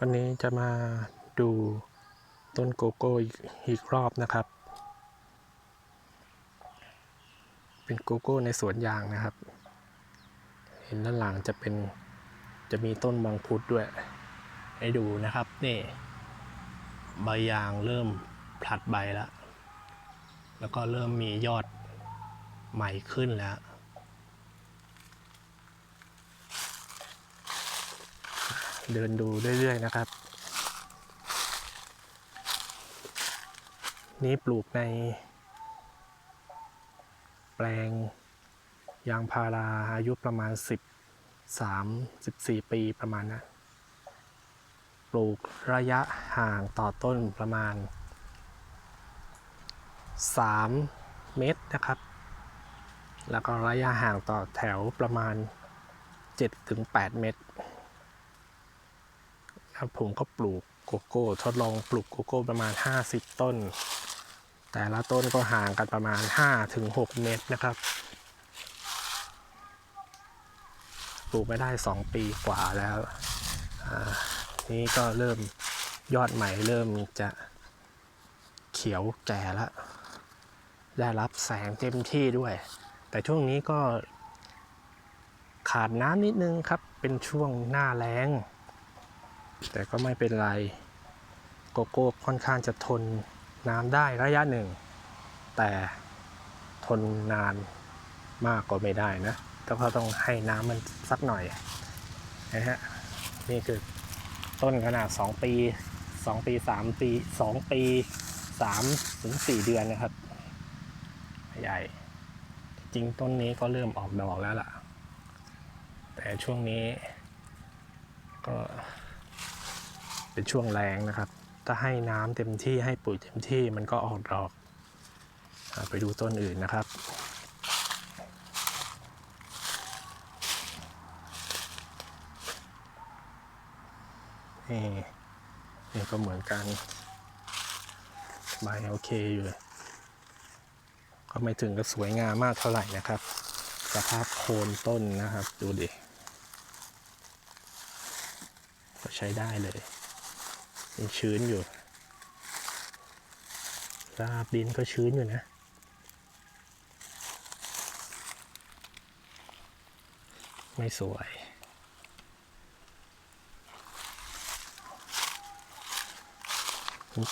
วันนี้จะมาดูต้นโกโก้อีกรอบนะครับ เป็นโกโก้ในสวนยางนะครับ เห็นด้านหลังจะเป็นจะมีต้นมังคุดด้วย ให้ดูนะครับนี่ใบยางเริ่มผลัดใบแล้ว แล้วก็เริ่มมียอดใหม่ขึ้นแล้ว เดินดูเรื่อยๆนะครับ นี่ปลูกใน แปลงยางพาราอายุประมาณ 13 14 ปีประมาณนะปลูกระยะห่างต่อต้นประมาณ 3 เมตรนะครับ แล้วก็ระยะห่างต่อแถวประมาณ 7-8 เมตร ครับผมก็ปลูกโกโก้ทดลองปลูกโกโก้ประมาณ 50 ต้น แต่ละต้นก็ห่างกันประมาณ 5-6 เมตรนะครับ ปลูกไม่ได้ 2 ปีกว่าแล้วนี่ก็เริ่มยอดใหม่เริ่มจะเขียวแก่แล้วได้รับแสงเต็มที่ด้วย แต่ช่วงนี้ก็ขาดน้ำนิดนึงครับ เป็นช่วงหน้าแล้ง แต่ก็ไม่เป็นไรโกโก้ค่อนข้างจะทนน้ำได้ระยะหนึ่ง แต่ทนนานมากก็ไม่ได้นะแล้วก็ต้องให้น้ำมันสักหน่อยนะฮะนี่คือต้นขนาด 2 ปี 2 ปี 3 ปี 2 ปี3ถึง4เดือนนะครับ ใหญ่ จริงต้นนี้ก็เริ่มออกดอกแล้วล่ะ แต่ช่วงนี้ก็ เป็นช่วงแรงนะครับ ถ้าให้น้ำเต็มที่ให้ปุ๋ยเต็มที่มันก็ออกดอกอไปดูต้นอื่นนะครับนี่นี่ก็เหมือนกันใบโอเคอยู่ก็ไม่ถึงกับสวยงามมากเท่าไหร่นะครับ สภาพโคนต้นนะครับ ดูดิก็ใช้ได้เลย ยังชื้นอยู่ราบดินก็ชื้นอยู่นะ ไม่สวย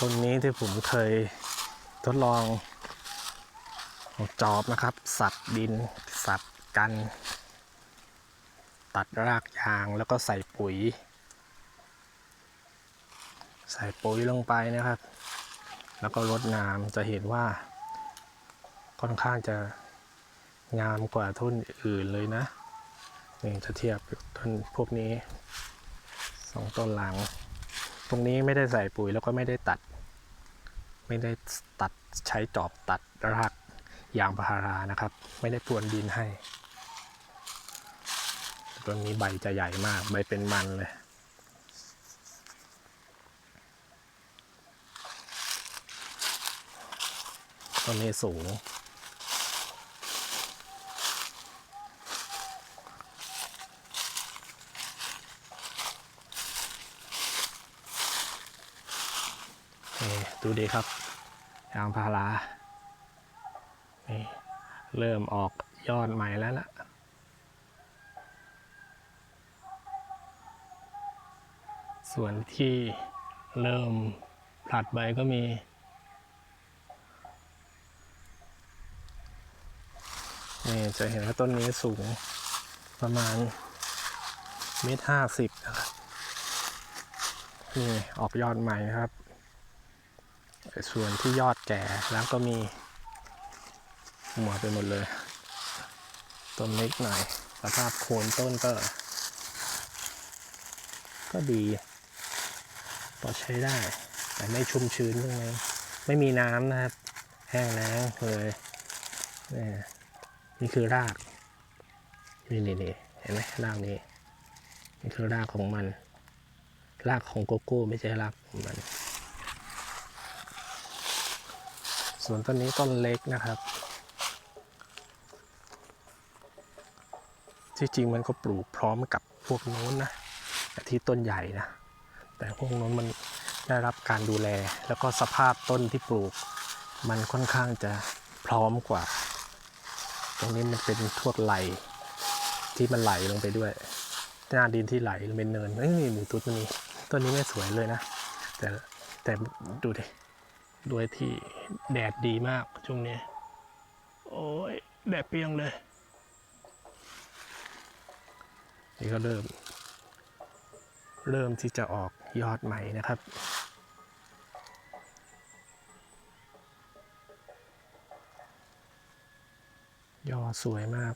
ต้นนี้ที่ผมเคยทดลองจอบนะครับ สับดิน สับกัน ตัดรากยางแล้วก็ใส่ปุ๋ย ใส่ปุ๋ยลงไปนะครับ แล้วก็รดน้ำจะเห็นว่าค่อนข้างจะงามกว่าต้นอื่นเลยนะนี่จะเทียบต้นพวกนี้สองต้นหลัง ตรงนี้ไม่ได้ใส่ปุ๋ยแล้วก็ไม่ได้ตัด ไม่ได้ตัดใช้จอบตัดรากยางพารานะครับ ไม่ได้พรวนดินให้ต้นนี้ใบจะใหญ่มาก ใบเป็นมันเลย ต้นนี้สูง ดูดีครับ ยางพารา นี่ เริ่มออกยอดใหม่แล้วล่ะส่วนที่เริ่มผลัดใบก็มี นี่จะเห็นว่าต้นนี้สูงประมาณเมตรห้าสิบนะครับนี่ออกยอดใหม่นะครับ ส่วนที่ยอดแก่แล้วก็มีหัวไปหมดเลย ต้นเล็กหน่อยสภาพโคนต้นก็ ก็ดีพอใช้ได้ แต่ไม่ชุ่มชื้นตรงนี้ไม่มีน้ำนะครับ แห้งแล้งเลยนี่ นี่คือราก นี่นี่นี่เห็นไหมรากนี้ นี่คือรากของมัน รากของโกโก้ไม่ใช่รากของมัน ส่วนต้นนี้ต้นเล็กนะครับ ที่จริงมันก็ปลูกพร้อมกับพวกโน้นนะแต่ที่ต้นใหญ่นะแแต่พวกนู้นมันได้รับการดูแล แล้วก็สภาพต้นที่ปลูก มันค่อนข้างจะพร้อมกว่า ตรงนี้มันเป็นพวกไหลที่มันไหลลงไปด้วย หน้าดินที่ไหลเป็นเนินเอ้ยนี่หมูตุ๊ดตัวนี้ต้นนี้ไม่สวยเลยนะ แต่แต่ดูดิด้วยที่แดดดีมากช่วงนี้ โอ้ยแดดเปียงเลย นี่ก็เริ่ม เริ่มที่จะออกยอดใหม่นะครับ ย่อสวยมาก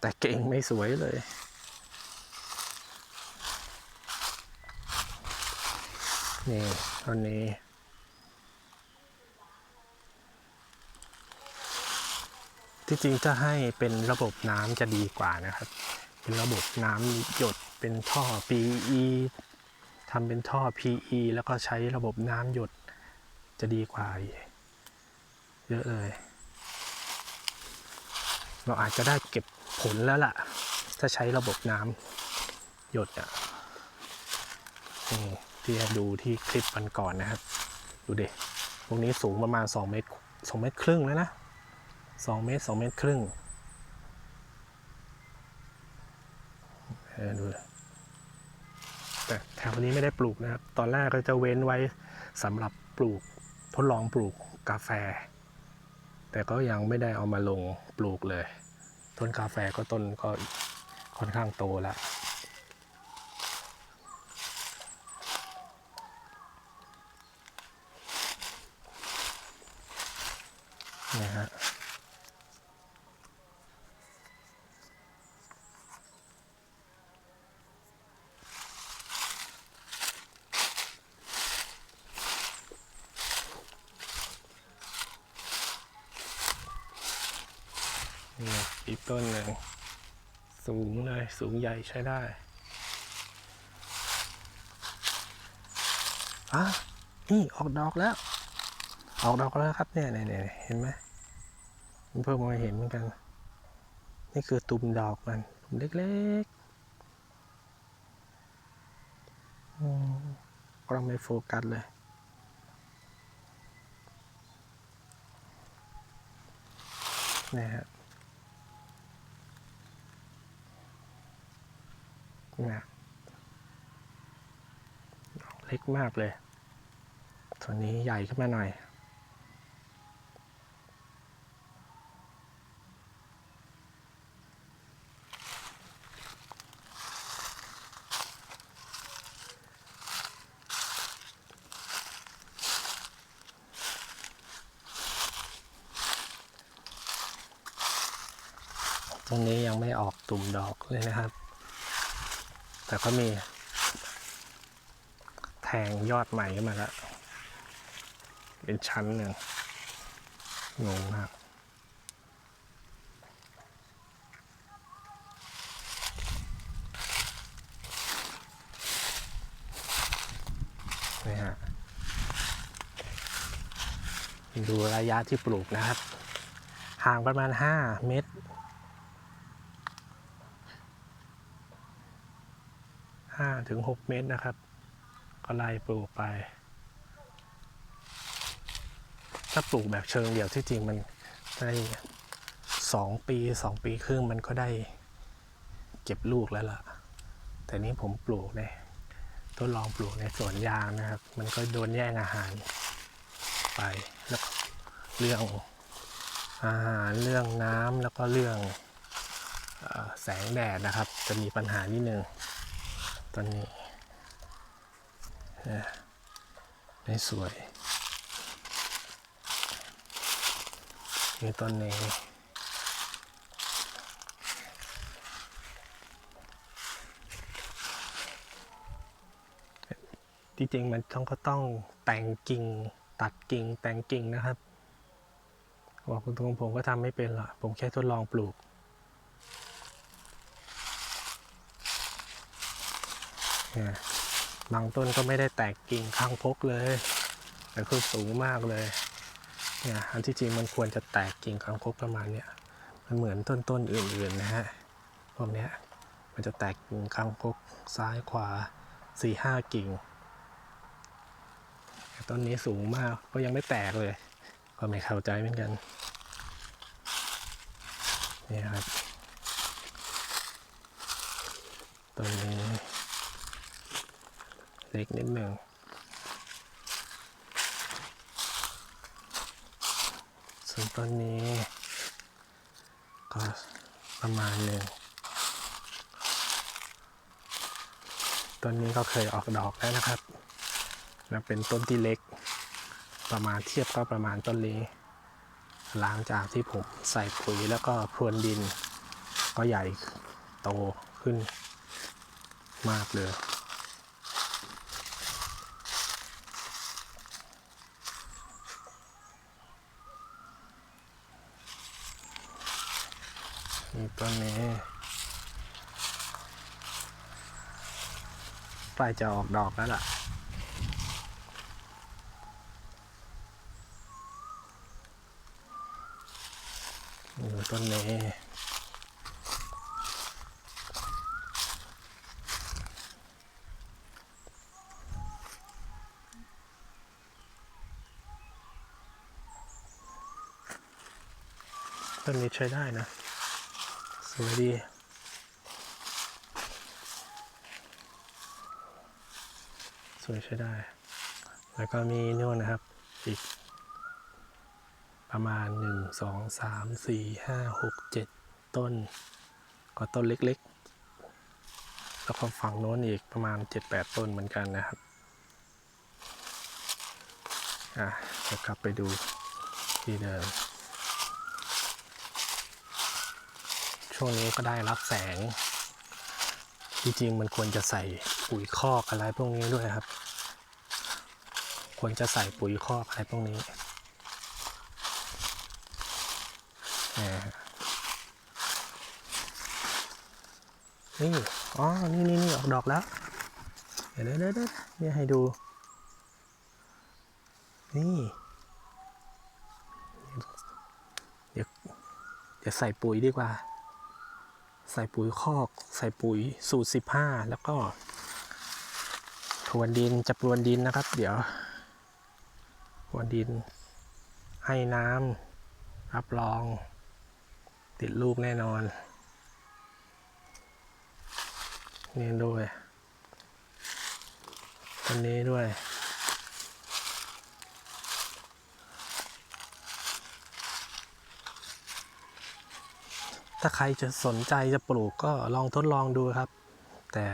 แต่เก่งไม่สวยเลย นี่ตอนนี้ ที่จริงจะให้เป็นระบบน้ำจะดีกว่านะครับ เป็นระบบน้ำหยดเป็นท่อ PE ทำเป็นท่อ PE แล้วก็ใช้ระบบน้ำหยดจะดีกว่า เยอะเลย เราอาจจะได้เก็บผลแล้วล่ะ ถ้าใช้ระบบน้ำหยดอะนี่ที่ดูที่คลิปมันก่อนนะครับ ดูเด็ตรงนี้สูงประมาณ 2 เมตร 2 เมตรครึ่งแล้วนะ 2 เมตร 2 เมตรครึ่งดูแต่แถวนี้ไม่ได้ปลูกนะครับ ตอนแรกก็จะเว้นไว้สำหรับปลูกทดลองปลูกกาแฟ แต่ก็ยังไม่ได้เอามาลงปลูกเลย ต้นกาแฟก็ต้นก็ค่อนข้างโตแล้ว นี่ฮะ นี่อีกต้นหนึ่งสูงเลยสูงใหญ่ใช้ได้อะนี่ออกดอกแล้ว ออกดอกแล้วครับเนี่ยเนี่ยเนี่ยเห็นไหมเพิ่งมาเห็นเหมือนกัน นี่คือตุ่มดอกมันตุ่มเล็กๆกล้องไม่โฟกัสเลยนะฮะ นี่ยเล็กมากเลยส่วนนี้ใหญ่ขึ้นมาหน่อย ตรงนี้ยังไม่ออกตุ่มดอกเลยนะครับ แต่ก็มี แทงยอดใหม่ขึ้นมาแล้วเป็นชั้นหนึ่งงงมากนี่ฮะดูระยะที่ปลูกนะครับ ห่างประมาณ 5 เมตร ห้า ถึงหกเมตรนะครับ ก็ไล่ปลูกไป ถ้าปลูกแบบเชิงเดี่ยวที่จริงมันได้สองปีสองปีครึ่งมันก็ได้เก็บลูกแล้วล่ะ แต่นี้ผมปลูกในทดลองปลูกในสวนยางนะครับ มันก็โดนแย่งอาหารไปแล้วเรื่องอาหารเรื่องน้ำแล้วก็เรื่องอแสงแดดนะครับ จะมีปัญหานิดนึง ตอนนี้นะไม่สวยนี่ต้นนี้ที่จริงมันต้องก็ต้องแต่งกิ่งตัดกิ่งแต่งกิ่งนะครับบอกตรงผมก็ทำไม่เป็นหรอกผมแค่ทดลองปลูก เนี่ยบางต้นก็ไม่ได้แตกกิ่งข้างพกเลย แต่คือสูงมากเลย เนี่ยอันที่จริงมันควรจะแตกกิ่งข้างพกประมาณเนี้ย มันเหมือนต้นต้นอื่นๆนะฮะ พวกเนี้ยมันจะแตกกิ่งข้างคกซ้ายขวาสี่ห้ากิ่งแต่ต้นนี้สูงมากก็ยังไม่แตกเลย ก็ไม่เข้าใจเหมือนกัน นี่ครับต้นนี้ เล็กนิดหนึ่งส่วนต้นนี้ก็ประมาณหนึ่งต้นนี้ก็เคยออกดอกแล้วนะครับ แล้วเป็นต้นที่เล็ก ประมาณเทียบก็ประมาณต้นนี้หลังจากที่ผมใส่ปุ๋ยแล้วก็พรวนดิน ก็ใหญ่โตขึ้นมากเลย นี่ต้นนี้ใกล้จะออกดอกแล้วล่ะต้นนี้ต้นนี้ใช้ได้นะ สวยดีสวยใช้ได้ แล้วก็มีนู่นนะครับ อีก ประมาณ 1 2 3 4 5 6 7 ต้น ก็ต้นเล็กๆ แล้วก็ฝั่งโน้นอีกประมาณ 7-8 ต้นเหมือนกันนะครับ อะจะกลับไปดูที่เดิม ช่วงนี้ก็ได้รับแสง จริงๆมันควรจะใส่ปุ๋ยคอกอะไรพวกนี้ด้วยครับ ควรจะใส่ปุ๋ยคอกอะไรพวกนี้นี่ อ๋อ นี่นี่นี่ออกดอกแล้ว เดี๋ยวเดี๋ยวเดี๋ยวเดี๋ยวเนี่ยให้ดู นี่ เดี๋ยว เดี๋ยวใส่ปุ๋ยดีกว่า ใส่ปุ๋ยคอก ใส่ปุ๋ยสูตร 15 แล้วก็พรวนดินจะพรวนดินนะครับ เดี๋ยวพรวนดิน ให้น้ำรับรอง ติดลูกแน่นอนนี่ด้วยต้นนี้ด้วย ถ้าใครจะสนใจจะปลูกก็ลองทดลองดูครับ แต่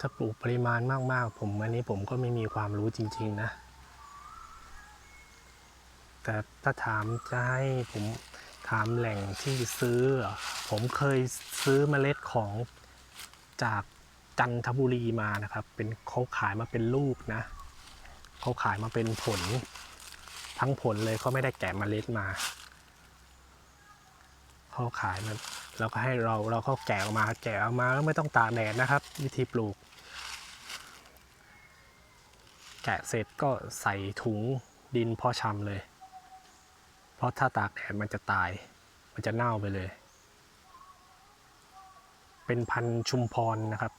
ถ้าปลูกปริมาณมากๆ ผมอันนี้ผมก็ไม่มีความรู้จริง ๆ นะ แต่ถ้าถามจะให้ผมถามแหล่งที่ซื้อ ผมเคยซื้อเมล็ดของจากจันทบุรีมานะครับ เป็นเขาขายมาเป็นลูกนะเขาขายมาเป็นผล ทั้งผลเลยเขาไม่ได้แกะเมล็ดมา เขาขายมันเราก็ให้เราเราก็แกะออกมาแกะออกมาแล้วไม่ต้องตากแดดนะครับ วิธีปลูก แกะเสร็จก็ใส่ถุงดินพาะชำเลย เพราะถ้าตากแดดมันจะตาย มันจะเน่าไปเลย เป็นพันชุมพรนะครับ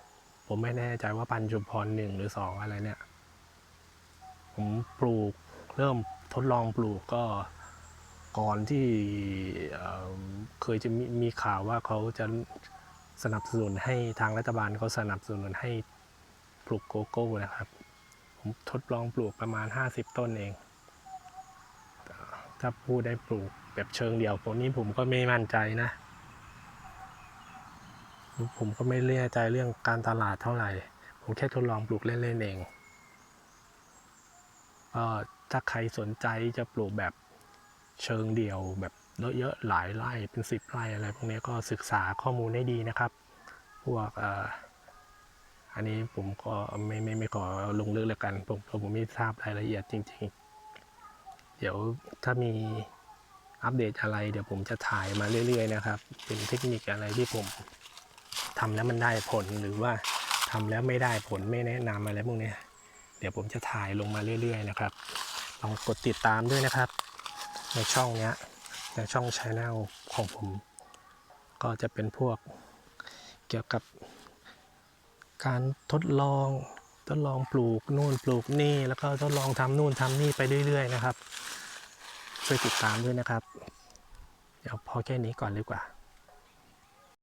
ผมไม่แน่ใจว่าพันชุมพรหนึ่งหรือสองอะไรเนี่ย ผมปลูกเริ่มทดลองปลูกก็ ก่อนที่เคยจะมีมีข่าวว่าเขาจะสนับสนุนให้ทางรัฐบาลเขาสนับสนุนให้ปลูกโกโก้นะครับ ผมทดลองปลูกประมาณ 50 ต้นเอง ถ้าผู้ได้ปลูกแบบเชิงเดียวตัวนี้ผมก็ไม่มั่นใจนะ ผมก็ไม่แน่ใจเรื่องการตลาดเท่าไหร่ ผมแค่ทดลองปลูกเล่นๆเองก็ถ้าใครสนใจจะปลูกแบบ เชิงเดี่ยวแบบเยอะๆหลายไร่เป็นสิบไร่อะไรพวกนี้ก็ศึกษาข้อมูลให้ดีนะครับ พวกอันนี้ผมก็ไม่ไม่ไม่ขอลงลึกแล้วกัน ผมเพราะผมไม่ทราบรายละเอียดจริง ๆ เดี๋ยวถ้ามีอัปเดตอะไร เดี๋ยวผมจะถ่ายมาเรื่อย ๆ นะครับ เป็นเทคนิคอะไรที่ผมทำแล้วมันได้ผลหรือว่าทำแล้วไม่ได้ผลไม่แนะนำอะไรพวกนี้เดี๋ยวผมจะถ่ายลงมาเรื่อย ๆ นะครับลองกดติดตามด้วยนะครับ ในช่องเนี้ยในช่องชแนลของผม ก็จะเป็นพวกเกี่ยวกับการทดลองทดลองปลูกนู่นปลูกนี่แล้วก็ทดลองทำนู่นทำนี่ไปเรื่อยๆนะครับ ช่วยติดตามด้วยนะครับ เดี๋ยวพอแค่นี้ก่อนดีกว่า